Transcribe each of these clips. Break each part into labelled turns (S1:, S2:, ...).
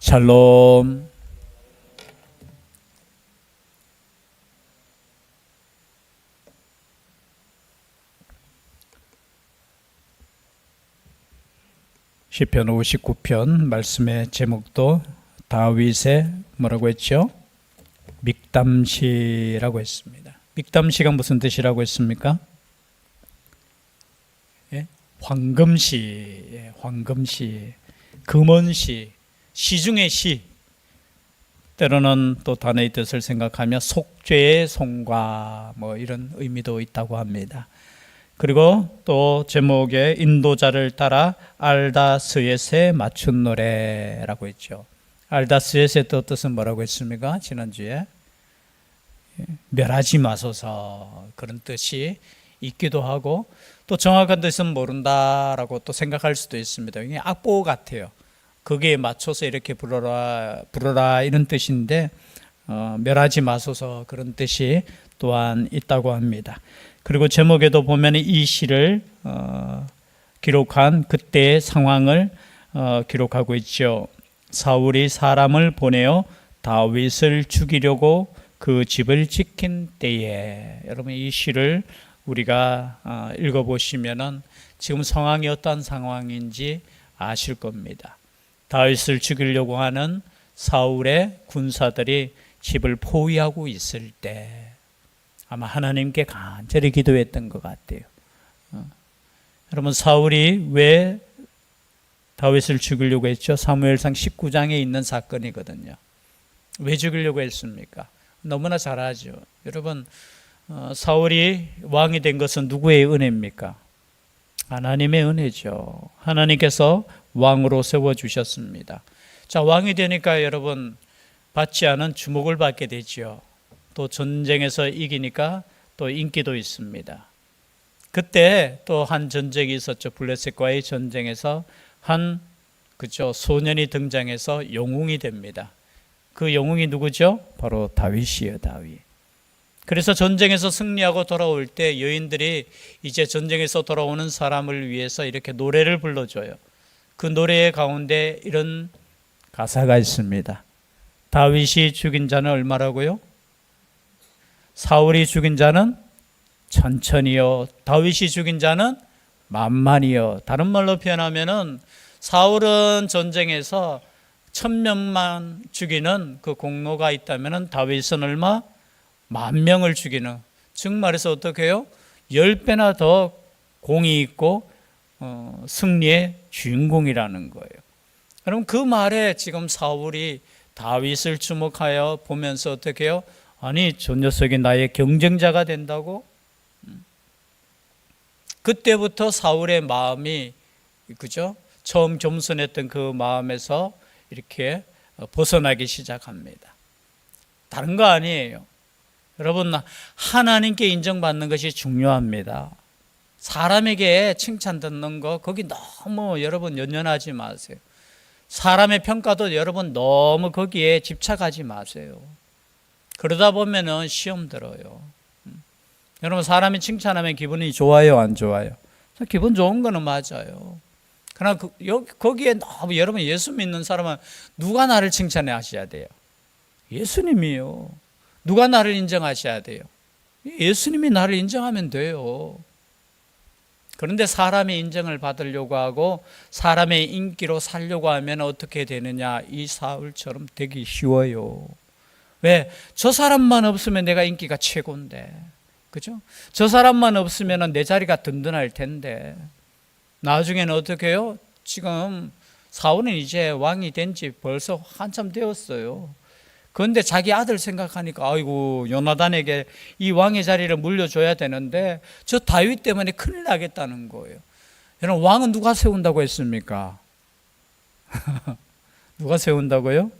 S1: 샬롬. 시편 59편 말씀의 제목도 다윗의 뭐라고 했죠? 믹담시라고 했습니다. 믹담시가 무슨 뜻이라고 했습니까? 예? 황금시, 예, 황금시, 금원시, 시중의 시. 때로는 또 단어의 뜻을 생각하며 속죄의 송과 뭐 이런 의미도 있다고 합니다. 그리고 또 제목에 인도자를 따라 알다스엣에 맞춘 노래라고 했죠. 알다스엣의 뜻은 뭐라고 했습니까? 지난주에 예, 멸하지 마소서 그런 뜻이 있기도 하고 또 정확한 뜻은 모른다라고 또 생각할 수도 있습니다. 이게 악보 같아요. 거기에 맞춰서 이렇게 불어라 불어라 이런 뜻인데 어, 멸하지 마소서 그런 뜻이 또한 있다고 합니다. 그리고 제목에도 보면 이 시를 어, 기록한 그때의 상황을 어, 기록하고 있죠. 사울이 사람을 보내어 다윗을 죽이려고 그 집을 지킨 때에 여러분 이 시를 우리가 어, 읽어보시면은 지금 상황이 어떤 상황인지 아실 겁니다. 다윗을 죽이려고 하는 사울의 군사들이 집을 포위하고 있을 때 아마 하나님께 간절히 기도했던 것 같아요. 어. 여러분 사울이 왜 다윗을 죽이려고 했죠? 사무엘상 19장에 있는 사건이거든요. 왜 죽이려고 했습니까? 너무나 잘 아죠. 여러분 어, 사울이 왕이 된 것은 누구의 은혜입니까? 하나님의 은혜죠. 하나님께서 왕으로 세워 주셨습니다. 자, 왕이 되니까 여러분 받지 않은 주목을 받게 되죠. 또 전쟁에서 이기니까 또 인기도 있습니다. 그때 또 한 전쟁이 있었죠. 블레셋과의 전쟁에서 한 그죠 소년이 등장해서 영웅이 됩니다. 그 영웅이 누구죠? 바로 다윗이에요, 다윗. 그래서 전쟁에서 승리하고 돌아올 때 여인들이 이제 전쟁에서 돌아오는 사람을 위해서 이렇게 노래를 불러줘요. 그 노래의 가운데 이런 가사가 있습니다. 다윗이 죽인 자는 얼마라고요? 사울이 죽인 자는 천천히요. 다윗이 죽인 자는 만만이요. 다른 말로 표현하면은 사울은 전쟁에서 천 명만 죽이는 그 공로가 있다면은 다윗은 얼마? 만 명을 죽이는. 즉 말해서 어떻게 해요? 열 배나 더 공이 있고 어, 승리의 주인공이라는 거예요. 그럼 그 말에 지금 사울이 다윗을 주목하여 보면서 어떻게 해요? 아니, 저 녀석이 나의 경쟁자가 된다고? 음. 그때부터 사울의 마음이, 그죠? 처음 겸손했던 그 마음에서 이렇게 벗어나기 시작합니다. 다른 거 아니에요. 여러분, 하나님께 인정받는 것이 중요합니다. 사람에게 칭찬 듣는 거, 거기 너무 여러분 연연하지 마세요. 사람의 평가도 여러분 너무 거기에 집착하지 마세요. 그러다 보면은 시험 들어요. 음. 여러분 사람이 칭찬하면 기분이 좋아요, 안 좋아요? 기분 좋은 거는 맞아요. 그러나 그, 여기, 거기에 너무 여러분 예수 믿는 사람은 누가 나를 칭찬해 하셔야 돼요? 예수님이요. 누가 나를 인정하셔야 돼요? 예수님이 나를 인정하면 돼요. 그런데 사람의 인정을 받으려고 하고 사람의 인기로 살려고 하면 어떻게 되느냐? 이 사울처럼 되기 쉬워요. 왜? 저 사람만 없으면 내가 인기가 최고인데. 그죠? 저 사람만 없으면 내 자리가 든든할 텐데. 나중에는 어떻게 해요? 지금 사울은 이제 왕이 된 지 벌써 한참 되었어요. 그런데 자기 아들 생각하니까 아이고 요나단에게 이 왕의 자리를 물려줘야 되는데 저 다윗 때문에 큰일 나겠다는 거예요. 여러분 왕은 누가 세운다고 했습니까? 누가 세운다고요?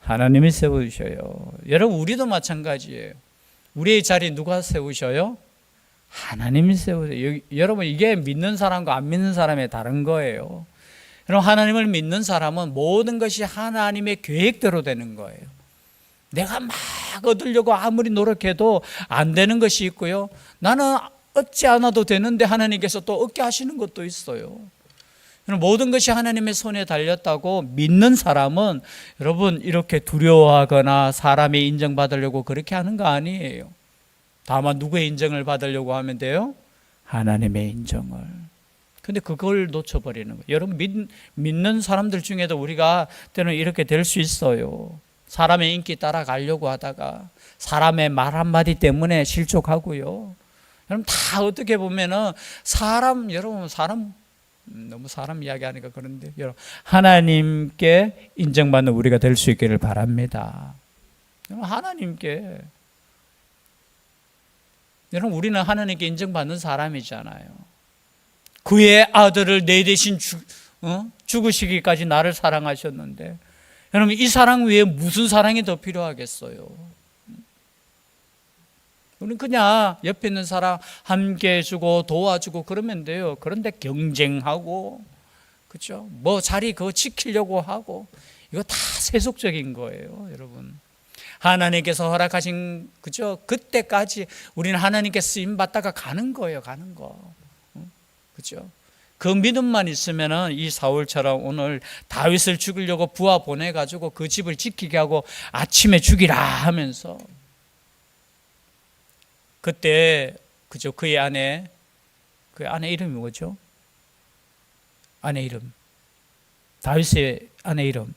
S1: 하나님이 세우셔요. 여러분 우리도 마찬가지예요. 우리의 자리 누가 세우셔요? 하나님이 세우세요. 여러분 이게 믿는 사람과 안 믿는 사람의 다른 거예요. 여러분 하나님을 믿는 사람은 모든 것이 하나님의 계획대로 되는 거예요. 내가 막 얻으려고 아무리 노력해도 안 되는 것이 있고요. 나는 얻지 않아도 되는데 하나님께서 또 얻게 하시는 것도 있어요. 모든 것이 하나님의 손에 달렸다고 믿는 사람은 여러분 이렇게 두려워하거나 사람의 인정받으려고 그렇게 하는 거 아니에요. 다만 누구의 인정을 받으려고 하면 돼요? 하나님의 인정을. 근데 그걸 놓쳐버리는 거예요. 여러분 믿, 믿는 사람들 중에도 우리가 때는 이렇게 될 수 있어요. 사람의 인기 따라가려고 하다가 사람의 말 한마디 때문에 실족하고요. 여러분 다 어떻게 보면은 사람 여러분 사람 음, 너무 사람 이야기하니까 그런데 여러분 하나님께 인정받는 우리가 될 수 있기를 바랍니다. 여러분 하나님께 여러분 우리는 하나님께 인정받는 사람이잖아요. 그의 아들을 내 대신 죽, 어? 죽으시기까지 나를 사랑하셨는데 여러분 이 사랑 외에 무슨 사랑이 더 필요하겠어요? 우리는 그냥 옆에 있는 사람 함께 해주고 도와주고 그러면 돼요. 그런데 경쟁하고 그죠? 뭐 자리 그거 지키려고 하고 이거 다 세속적인 거예요, 여러분. 하나님께서 허락하신 그죠? 그때까지 우리는 하나님께 쓰임 받다가 가는 거예요, 가는 거. 응? 그죠? 그 믿음만 있으면은 이 사울처럼 오늘 다윗을 죽이려고 부하 보내 가지고 그 집을 지키게 하고 아침에 죽이라 하면서 그때 그죠 그의 아내 그 아내 이름이 뭐죠? 아내 이름 다윗의 아내 이름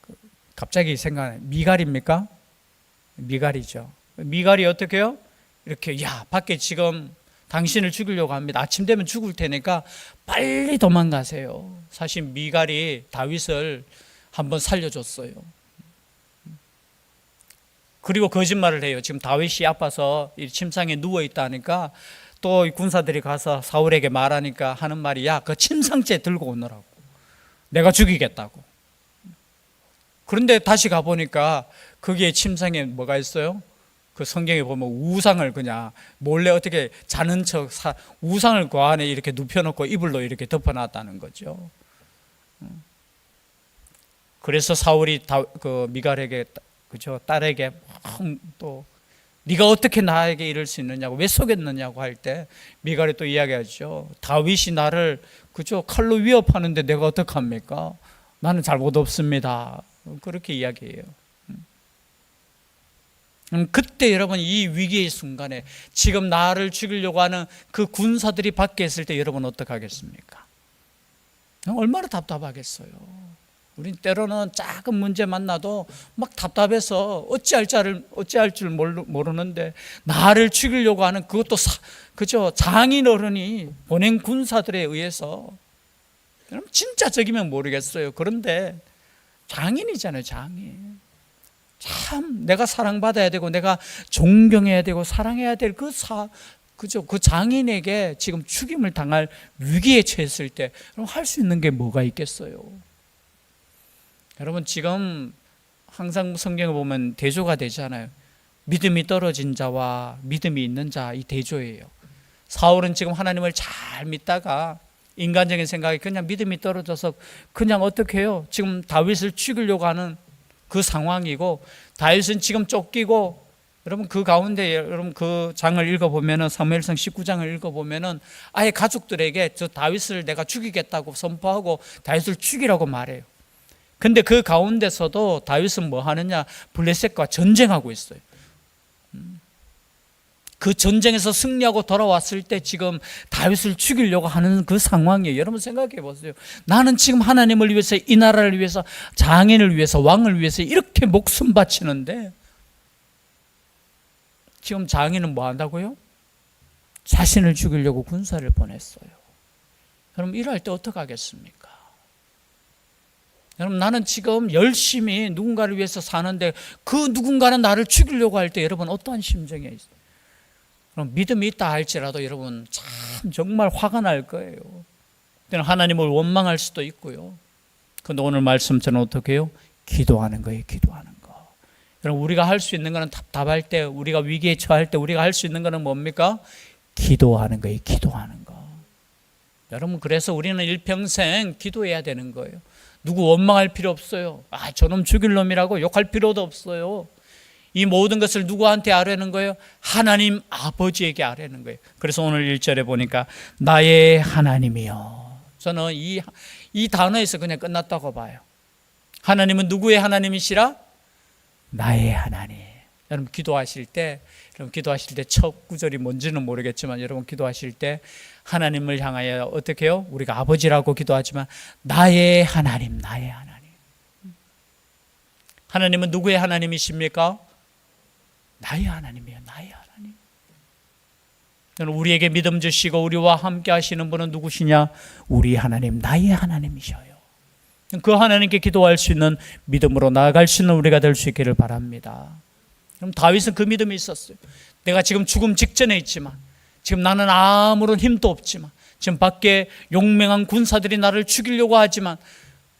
S1: 그 갑자기 생각나 미갈입니까? 미갈이죠. 미갈이 어떻게요? 이렇게 야 밖에 지금 당신을 죽이려고 합니다. 아침 되면 죽을 테니까 빨리 도망가세요. 사실 미갈이 다윗을 한번 살려줬어요. 그리고 거짓말을 해요. 지금 다윗이 아파서 이 침상에 누워 있다니까 또 군사들이 가서 사울에게 말하니까 하는 말이 야, 그 침상째 들고 오너라고. 내가 죽이겠다고. 그런데 다시 가 보니까 거기에 침상에 뭐가 있어요? 그 성경에 보면 우상을 그냥 몰래 어떻게 자는 척 사, 우상을 그 안에 이렇게 눕혀놓고 이불로 이렇게 덮어놨다는 거죠. 그래서 사울이 다, 그 미갈에게 그죠 딸에게 또 네가 어떻게 나에게 이럴 수 있느냐고 왜 속였느냐고 할 때 미갈이 또 이야기하죠. 다윗이 나를 그죠 칼로 위협하는데 내가 어떡합니까? 나는 잘못 없습니다. 그렇게 이야기해요. 음, 그때 여러분 이 위기의 순간에 지금 나를 죽이려고 하는 그 군사들이 밖에 있을 때 여러분 어떡하겠습니까? 얼마나 답답하겠어요. 우린 때로는 작은 문제 만나도 막 답답해서 어찌할 자를 어찌할 줄 모르는데 나를 죽이려고 하는 그것도 사, 그죠 장인 어른이 보낸 군사들에 의해서 그럼 진짜 적이면 모르겠어요. 그런데 장인이잖아요, 장인. 참 내가 사랑받아야 되고 내가 존경해야 되고 사랑해야 될 그 사, 그죠? 그 장인에게 지금 죽임을 당할 위기에 처했을 때 그럼 할 수 있는 게 뭐가 있겠어요? 여러분 지금 항상 성경을 보면 대조가 되잖아요. 믿음이 떨어진 자와 믿음이 있는 자 이 대조예요. 사울은 지금 하나님을 잘 믿다가 인간적인 생각에 그냥 믿음이 떨어져서 그냥 어떻게 해요? 지금 다윗을 죽이려고 하는 그 상황이고 다윗은 지금 쫓기고 여러분 그 가운데 여러분 그 장을 읽어 보면은 사무엘상 19장을 읽어 보면은 아예 가족들에게 저 다윗을 내가 죽이겠다고 선포하고 다윗을 죽이라고 말해요. 근데 그 가운데서도 다윗은 뭐 하느냐? 블레셋과 전쟁하고 있어요. 음. 그 전쟁에서 승리하고 돌아왔을 때 지금 다윗을 죽이려고 하는 그 상황이에요. 여러분 생각해 보세요. 나는 지금 하나님을 위해서 이 나라를 위해서 장인을 위해서 왕을 위해서 이렇게 목숨 바치는데 지금 장인은 뭐 한다고요? 자신을 죽이려고 군사를 보냈어요. 그럼 이럴 때 어떻게 하겠습니까? 여러분 나는 지금 열심히 누군가를 위해서 사는데 그 누군가는 나를 죽이려고 할 때 여러분 어떠한 심정이 있어요? 그럼 믿음이 있다 할지라도 여러분 참 정말 화가 날 거예요. 때는 하나님을 원망할 수도 있고요. 근데 오늘 말씀처럼 어떻게 해요? 기도하는 거예요. 기도하는 거. 여러분 우리가 할 수 있는 거는 답답할 때 우리가 위기에 처할 때 우리가 할 수 있는 거는 뭡니까? 기도하는 거예요. 기도하는 거. 여러분 그래서 우리는 일평생 기도해야 되는 거예요. 누구 원망할 필요 없어요. 아, 저놈 죽일 놈이라고 욕할 필요도 없어요. 이 모든 것을 누구한테 아뢰는 거예요? 하나님 아버지에게 아뢰는 거예요. 그래서 오늘 1절에 보니까 나의 하나님이요. 저는 이, 이 단어에서 그냥 끝났다고 봐요. 하나님은 누구의 하나님이시라? 나의 하나님. 여러분 기도하실 때 여러분 기도하실 때 첫 구절이 뭔지는 모르겠지만 여러분 기도하실 때 하나님을 향하여 어떻게 해요? 우리가 아버지라고 기도하지만 나의 하나님, 나의 하나님. 하나님은 누구의 하나님이십니까? 나의 하나님이에요. 나의 하나님. 우리에게 믿음 주시고 우리와 함께 하시는 분은 누구시냐? 우리 하나님, 나의 하나님이셔요. 그 하나님께 기도할 수 있는 믿음으로 나아갈 수 있는 우리가 될 수 있기를 바랍니다. 그럼 다윗은 그 믿음이 있었어요. 내가 지금 죽음 직전에 있지만 지금 나는 아무런 힘도 없지만 지금 밖에 용맹한 군사들이 나를 죽이려고 하지만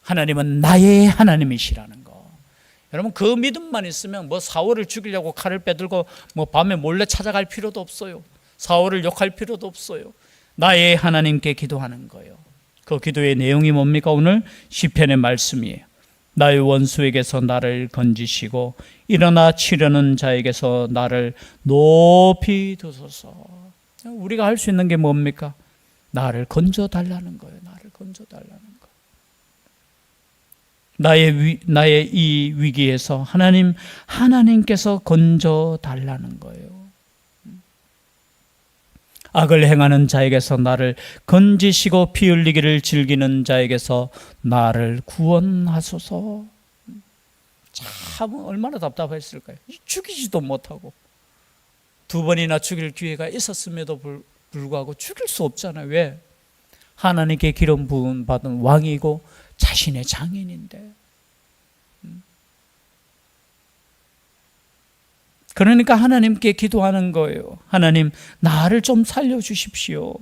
S1: 하나님은 나의 하나님이시라는 거. 여러분 그 믿음만 있으면 뭐 사울을 죽이려고 칼을 빼들고 뭐 밤에 몰래 찾아갈 필요도 없어요. 사울을 욕할 필요도 없어요. 나의 하나님께 기도하는 거예요. 그 기도의 내용이 뭡니까? 오늘 시편의 말씀이에요. 나의 원수에게서 나를 건지시고 일어나 치려는 자에게서 나를 높이 두소서. 우리가 할 수 있는 게 뭡니까? 나를 건져 달라는 거예요. 나를 건져 달라는 거. 나의 위, 나의 이 위기에서 하나님 하나님께서 건져 달라는 거예요. 악을 행하는 자에게서 나를 건지시고 피 흘리기를 즐기는 자에게서 나를 구원하소서. 참 얼마나 답답했을까요? 죽이지도 못하고 두 번이나 죽일 기회가 있었음에도 불- 불구하고 죽일 수 없잖아요. 왜? 하나님께 기름 부음 받은 왕이고 자신의 장인인데. 음. 그러니까 하나님께 기도하는 거예요. 하나님, 나를 좀 살려주십시오.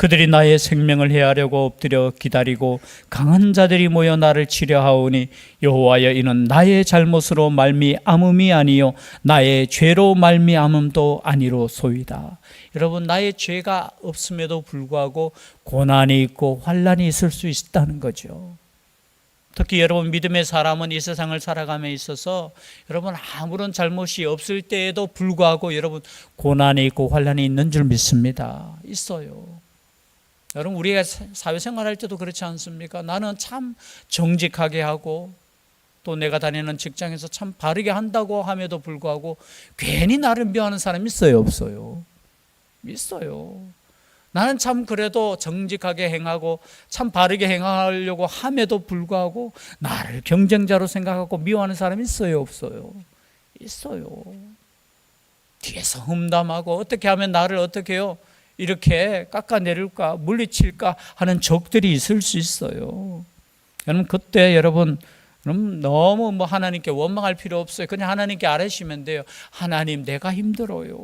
S1: 그들이 나의 생명을 해하려고 엎드려 기다리고 강한 자들이 모여 나를 치려하오니 여호와여 이는 나의 잘못으로 말미암음이 아니요 나의 죄로 말미암음도 아니로소이다. 여러분 나의 죄가 없음에도 불구하고 고난이 있고 환란이 있을 수 있다는 거죠. 특히 여러분 믿음의 사람은 이 세상을 살아감에 있어서 여러분 아무런 잘못이 없을 때에도 불구하고 여러분 고난이 있고 환란이 있는 줄 믿습니다. 있어요. 여러분 우리가 사회생활할 때도 그렇지 않습니까? 나는 참 정직하게 하고 또 내가 다니는 직장에서 참 바르게 한다고 함에도 불구하고 괜히 나를 미워하는 사람이 있어요, 없어요? 있어요. 나는 참 그래도 정직하게 행하고 참 바르게 행하려고 함에도 불구하고 나를 경쟁자로 생각하고 미워하는 사람이 있어요, 없어요? 있어요. 뒤에서 험담하고 어떻게 하면 나를 어떻게 해요? 이렇게 깎아내릴까 물리칠까 하는 적들이 있을 수 있어요. 여러분 그때 여러분 너무 뭐 하나님께 원망할 필요 없어요. 그냥 하나님께 아뢰시면 돼요. 하나님 내가 힘들어요.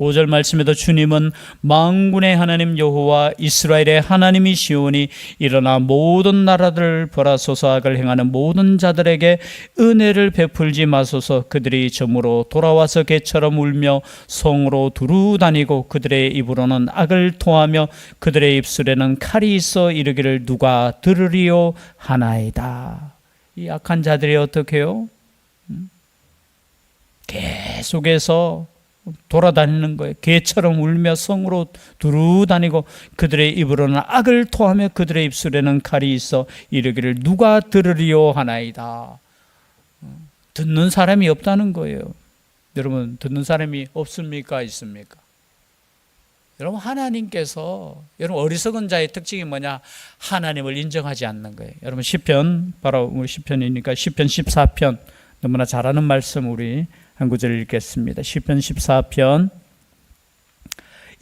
S1: 5절 말씀에도 주님은 망군의 하나님 여호와 이스라엘의 하나님이시오니 일어나 모든 나라들을 벌하소서 악을 행하는 모든 자들에게 은혜를 베풀지 마소서 그들이 점으로 돌아와서 개처럼 울며 성으로 두루 다니고 그들의 입으로는 악을 토하며 그들의 입술에는 칼이 있어 이르기를 누가 들으리요 하나이다 이 악한 자들이 어떻게 해요? 음? 계속해서 돌아다니는 거예요. 개처럼 울며 성으로 두루 다니고 그들의 입으로는 악을 토하며 그들의 입술에는 칼이 있어 이르기를 누가 들으리요 하나이다. 듣는 사람이 없다는 거예요. 여러분 듣는 사람이 없습니까? 있습니까? 여러분 하나님께서 여러분 어리석은 자의 특징이 뭐냐? 하나님을 인정하지 않는 거예요. 여러분 시편 바로 우리 시편이니까 시편 14편 너무나 잘하는 말씀 우리 한 구절 읽겠습니다. 시편 14편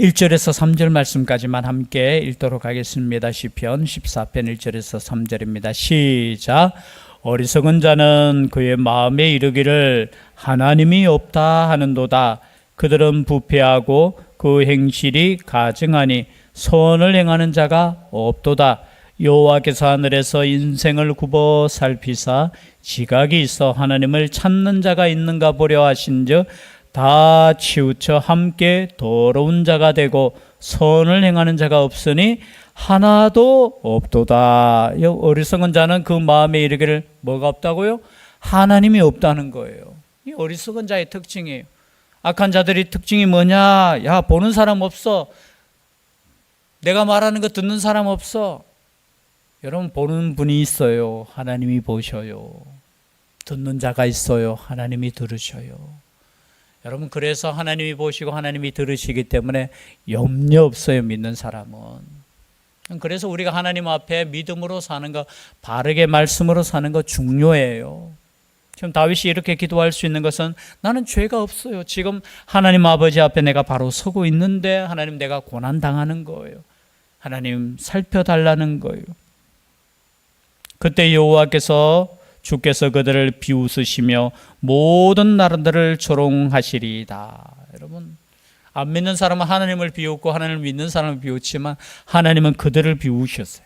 S1: 1절에서 3절 말씀까지만 함께 읽도록 하겠습니다. 시편 14편 1절에서 3절입니다. 시작. 어리석은 자는 그의 마음에 이르기를 하나님이 없다 하는도다. 그들은 부패하고 그 행실이 가증하니 선을 행하는 자가 없도다. 여호와께서 하늘에서 인생을 굽어 살피사 지각이 있어 하나님을 찾는 자가 있는가 보려 하신즉 다 치우쳐 함께 더러운 자가 되고 선을 행하는 자가 없으니 하나도 없도다. 이 어리석은 자는 그 마음에 이르기를 뭐가 없다고요? 하나님이 없다는 거예요. 이 어리석은 자의 특징이에요. 악한 자들이 특징이 뭐냐? 야, 보는 사람 없어. 내가 말하는 거 듣는 사람 없어. 여러분, 보는 분이 있어요. 하나님이 보셔요. 듣는 자가 있어요. 하나님이 들으셔요. 여러분, 그래서 하나님이 보시고 하나님이 들으시기 때문에 염려 없어요. 믿는 사람은. 그래서 우리가 하나님 앞에 믿음으로 사는 거, 바르게 말씀으로 사는 거 중요해요. 지금 다윗이 이렇게 기도할 수 있는 것은 나는 죄가 없어요. 지금 하나님 아버지 앞에 내가 바로 서고 있는데 하나님 내가 고난 당하는 거예요. 하나님 살펴달라는 거예요. 그때 여호와께서 주께서 그들을 비웃으시며 모든 나라들을 조롱하시리이다. 여러분 안 믿는 사람은 하나님을 비웃고 하나님을 믿는 사람을 비웃지만 하나님은 그들을 비우셨어요.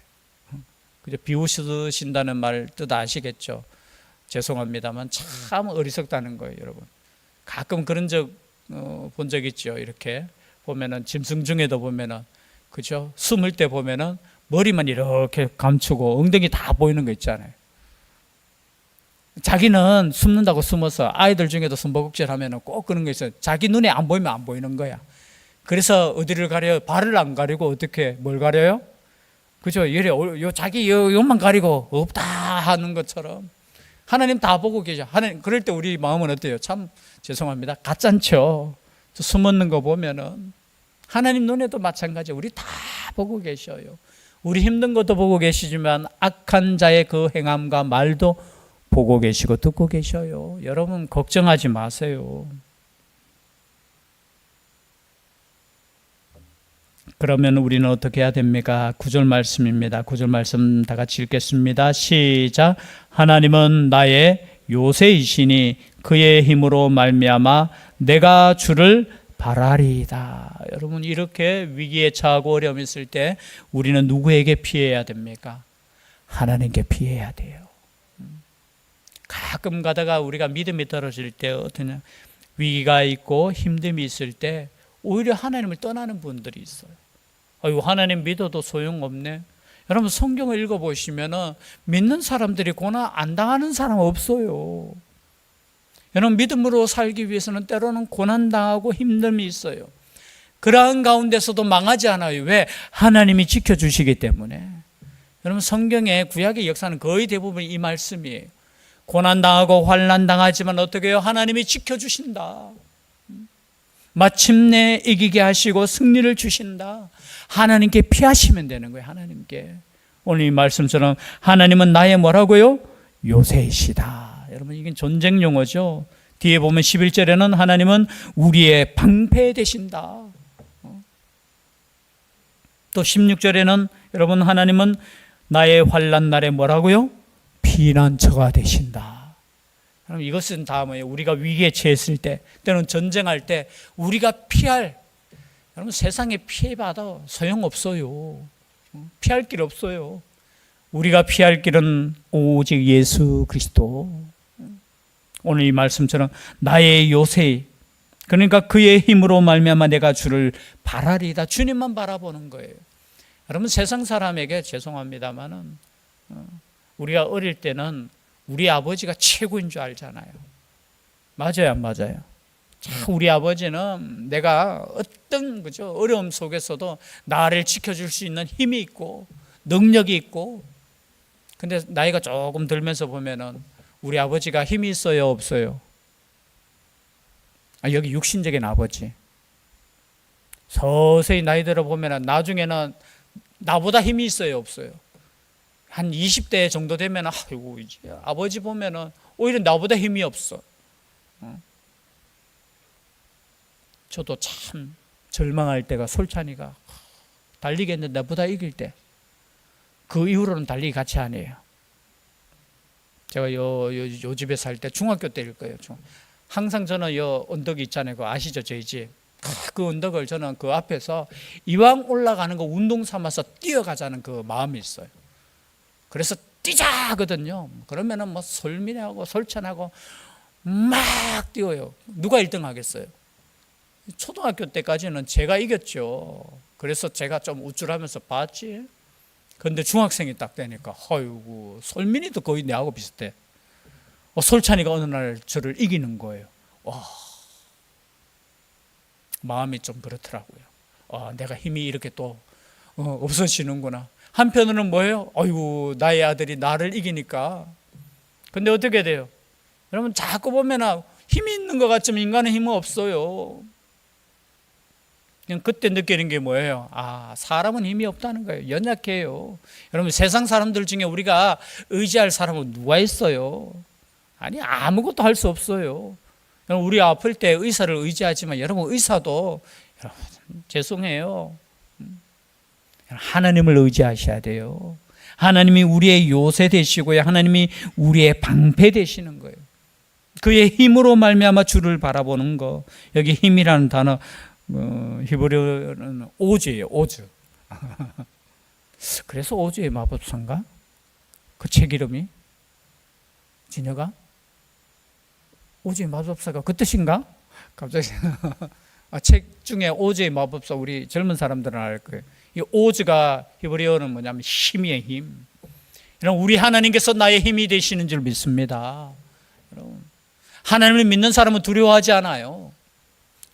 S1: 그죠? 비우신다는 말 뜻 아시겠죠? 죄송합니다만 참 어리석다는 거예요, 여러분. 가끔 그런 적 본적 있죠. 이렇게 보면은 짐승 중에도 보면은 그죠? 숨을 때 보면은 머리만 이렇게 감추고 엉덩이 다 보이는 거 있잖아요. 자기는 숨는다고 숨어서 아이들 중에도 숨바꼭질 하면은 꼭 그런 거 있어요. 자기 눈에 안 보이면 안 보이는 거야. 그래서 어디를 가려요? 발을 안 가리고 어떻게 뭘 가려요? 그죠? 이래 요 자기 요 요만 가리고 없다 하는 것처럼 하나님 다 보고 계셔. 하나님 그럴 때 우리 마음은 어때요? 참 죄송합니다. 가짠죠. 숨었는 거 보면은 하나님 눈에도 마찬가지. 우리 다 보고 계셔요. 우리 힘든 것도 보고 계시지만 악한 자의 그 행함과 말도 보고 계시고 듣고 계셔요. 여러분 걱정하지 마세요. 그러면 우리는 어떻게 해야 됩니까? 구절 말씀입니다. 구절 말씀 다 같이 읽겠습니다. 시작. 하나님은 나의 요새이시니 그의 힘으로 말미암아 내가 주를 바라리이다. 여러분 이렇게 위기에 처하고 어려움 있을 때 우리는 누구에게 피해야 됩니까? 하나님께 피해야 돼요. 가끔 가다가 우리가 믿음이 떨어질 때 어떠냐 위기가 있고 힘듦이 있을 때 오히려 하나님을 떠나는 분들이 있어요. 아유 하나님 믿어도 소용없네. 여러분 성경을 읽어 보시면은 믿는 사람들이 고난 안 당하는 사람 없어요. 여러분 믿음으로 살기 위해서는 때로는 고난 당하고 힘듦이 있어요. 그러한 가운데서도 망하지 않아요. 왜? 하나님이 지켜주시기 때문에. 여러분 성경의 구약의 역사는 거의 대부분 이 말씀이에요. 고난 당하고 환난 당하지만 어떻게 해요? 하나님이 지켜주신다. 마침내 이기게 하시고 승리를 주신다. 하나님께 피하시면 되는 거예요. 하나님께. 오늘 이 말씀처럼 하나님은 나의 뭐라고요? 요새이시다. 여러분 이게 전쟁 용어죠. 뒤에 보면 11절에는 하나님은 우리의 방패 되신다. 또 16절에는 여러분 하나님은 나의 환란 날에 뭐라고요? 피난처가 되신다. 그럼 이것은 다 뭐예요? 우리가 위기에 처했을 때, 때는 전쟁할 때 우리가 피할 여러분 세상에 피해받아 소용없어요. 피할 길 없어요. 우리가 피할 길은 오직 예수 그리스도. 오늘 이 말씀처럼 나의 요새 그러니까 그의 힘으로 말미암아 내가 주를 바라리다. 주님만 바라보는 거예요. 여러분 세상 사람에게 죄송합니다만은 어, 우리가 어릴 때는 우리 아버지가 최고인 줄 알잖아요. 맞아요, 안 맞아요? 참 우리 아버지는 내가 어떤 그죠 어려움 속에서도 나를 지켜줄 수 있는 힘이 있고 능력이 있고 근데 나이가 조금 들면서 보면은 우리 아버지가 힘이 있어요 없어요? 아, 여기 육신적인 아버지. 서서히 나이 들어 보면은 나중에는 나보다 힘이 있어요 없어요? 한 20대 정도 되면 아이고 이제 아버지 보면은 오히려 나보다 힘이 없어. 어? 저도 참 절망할 때가 솔찬이가 달리겠는데 나보다 이길 때. 그 이후로는 달리기 같이 안 해요. 제가 요, 요, 요 집에 살 때 중학교 때일 거예요. 중. 항상 저는 요 언덕이 있잖아요. 그 아시죠? 저희 집. 그 언덕을 저는 그 앞에서 이왕 올라가는 거 운동 삼아서 뛰어가자는 그 마음이 있어요. 그래서 뛰자 하거든요. 그러면은 뭐 솔민하고 솔찬하고 막 뛰어요. 누가 1등 하겠어요? 초등학교 때까지는 제가 이겼죠. 그래서 제가 좀 우쭐하면서 봤지. 근데 중학생이 딱 되니까 아이고 솔민이도 거의 내하고 비슷해. 어, 솔찬이가 어느 날 저를 이기는 거예요. 와 마음이 좀 그렇더라고요. 아, 내가 힘이 이렇게 또 어, 없어지는구나. 한편으로는 뭐예요? 아이고 나의 아들이 나를 이기니까. 근데 어떻게 돼요? 여러분 자꾸 보면 힘이 있는 것 같지만 인간은 힘은 없어요. 그냥 그때 느끼는 게 뭐예요? 아, 사람은 힘이 없다는 거예요. 연약해요. 여러분, 세상 사람들 중에 우리가 의지할 사람은 누가 있어요? 아니, 아무것도 할 수 없어요. 여러분, 우리 아플 때 의사를 의지하지만 여러분, 의사도 여러분, 죄송해요. 음. 하나님을 의지하셔야 돼요. 하나님이 우리의 요새 되시고요. 하나님이 우리의 방패 되시는 거예요. 그의 힘으로 말미암아 주를 바라보는 거. 여기 힘이라는 단어 어, 히브리어는 오즈예요. 오즈. 그래서 오즈의 마법사인가? 그 책 이름이 진여가 오즈의 마법사가 그 뜻인가? 갑자기 아, 책 중에 오즈의 마법사 우리 젊은 사람들은 알 거예요. 이 오즈가 히브리어는 뭐냐면 힘의 힘. 여러분 우리 하나님께서 나의 힘이 되시는 줄 믿습니다. 여러분 하나님을 믿는 사람은 두려워하지 않아요.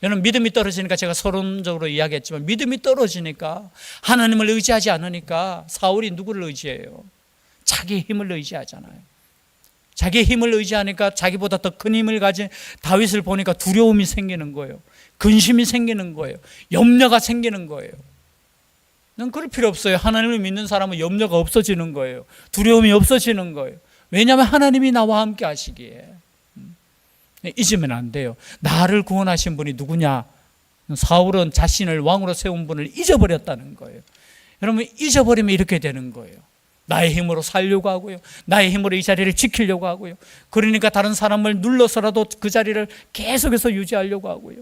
S1: 여러분 믿음이 떨어지니까 제가 서론적으로 이야기했지만 믿음이 떨어지니까 하나님을 의지하지 않으니까 사울이 누구를 의지해요? 자기 힘을 의지하잖아요. 자기 힘을 의지하니까 자기보다 더 큰 힘을 가진 다윗을 보니까 두려움이 생기는 거예요. 근심이 생기는 거예요. 염려가 생기는 거예요. 넌 그럴 필요 없어요. 하나님을 믿는 사람은 염려가 없어지는 거예요. 두려움이 없어지는 거예요. 왜냐하면 하나님이 나와 함께 하시기에. 잊으면 안 돼요. 나를 구원하신 분이 누구냐? 사울은 자신을 왕으로 세운 분을 잊어버렸다는 거예요. 여러분 잊어버리면 이렇게 되는 거예요. 나의 힘으로 살려고 하고요. 나의 힘으로 이 자리를 지키려고 하고요. 그러니까 다른 사람을 눌러서라도 그 자리를 계속해서 유지하려고 하고요.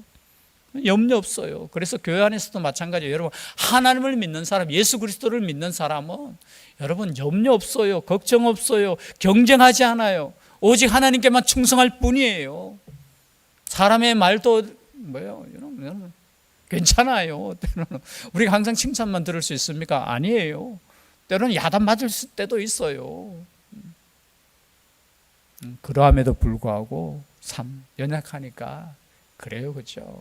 S1: 염려 없어요. 그래서 교회 안에서도 마찬가지예요. 여러분 하나님을 믿는 사람, 예수 그리스도를 믿는 사람은 여러분 염려 없어요. 걱정 없어요. 경쟁하지 않아요. 오직 하나님께만 충성할 뿐이에요. 사람의 말도 뭐예요? 여러분, 괜찮아요. 때로는 우리가 항상 칭찬만 들을 수 있습니까? 아니에요. 때로는 야단 맞을 때도 있어요. 음, 그러함에도 불구하고 참 연약하니까 그래요, 그렇죠?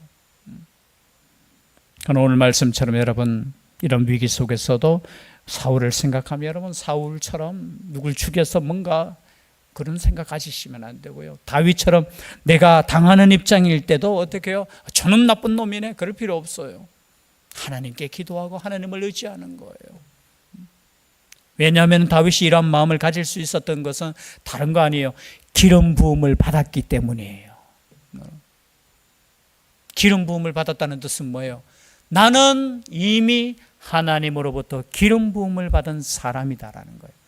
S1: 오늘 말씀처럼 여러분 이런 위기 속에서도 사울을 생각하면 여러분 사울처럼 누굴 죽여서 뭔가 그런 생각 가지시면 안 되고요. 다윗처럼 내가 당하는 입장일 때도 어떻게 해요? 저는 나쁜 놈이네. 그럴 필요 없어요. 하나님께 기도하고 하나님을 의지하는 거예요. 왜냐하면 다윗이 이런 마음을 가질 수 있었던 것은 다른 거 아니에요. 기름 부음을 받았기 때문이에요. 기름 부음을 받았다는 뜻은 뭐예요? 나는 이미 하나님으로부터 기름 부음을 받은 사람이다라는 거예요.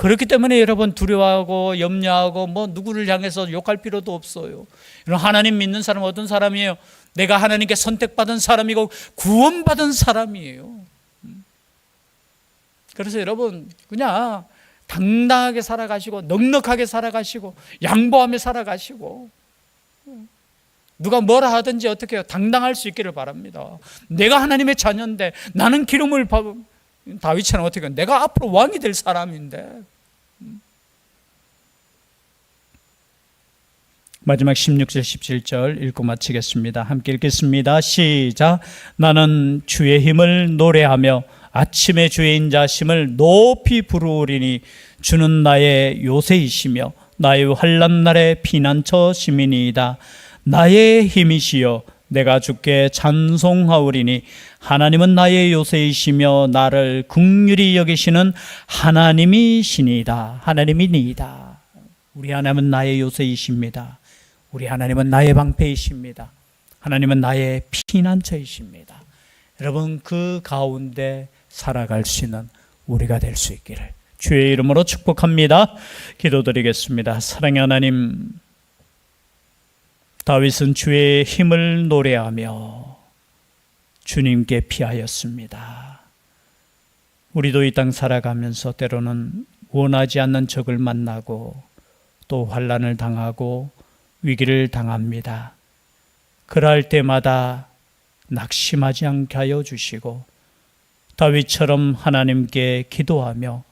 S1: 그렇기 때문에 여러분 두려워하고 염려하고 뭐 누구를 향해서 욕할 필요도 없어요. 하나님 믿는 사람 어떤 사람이에요? 내가 하나님께 선택받은 사람이고 구원받은 사람이에요. 그래서 여러분 그냥 당당하게 살아가시고 넉넉하게 살아가시고 양보하며 살아가시고 누가 뭐라 하든지 어떻게? 당당할 수 있기를 바랍니다. 내가 하나님의 자녀인데 나는 기름을 다윗처럼 어떻게 내가 앞으로 왕이 될 사람인데 마지막 16절 17절 읽고 마치겠습니다. 함께 읽겠습니다. 시작. 나는 주의 힘을 노래하며 아침의 주의 인자심을 높이 부르리니 주는 나의 요새이시며 나의 환난 날의 피난처 시민이다. 나의 힘이시여 내가 주께 찬송하오리니 하나님은 나의 요새이시며 나를 극률히 여기시는 하나님이시니다. 하나님이니이다. 우리 하나님은 나의 요새이십니다. 우리 하나님은 나의 방패이십니다. 하나님은 나의 피난처이십니다. 여러분 그 가운데 살아갈 수 있는 우리가 될 수 있기를 주의 이름으로 축복합니다. 기도드리겠습니다. 사랑의 하나님 다윗은 주의 힘을 노래하며 주님께 피하였습니다. 우리도 이 땅 살아가면서 때로는 원하지 않는 적을 만나고 또 환란을 당하고 위기를 당합니다. 그럴 때마다 낙심하지 않게 하여 주시고 다윗처럼 하나님께 기도하며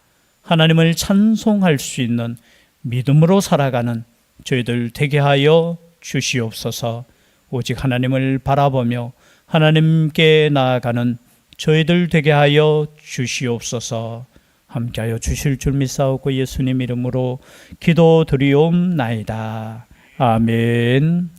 S1: 하나님을 찬송할 수 있는 믿음으로 살아가는 저희들 되게 하여 주시옵소서. 오직 하나님을 바라보며 하나님께 나아가는 저희들 되게 하여 주시옵소서. 함께하여 주실 줄 믿사오고 예수님 이름으로 기도드리옵나이다. 아멘.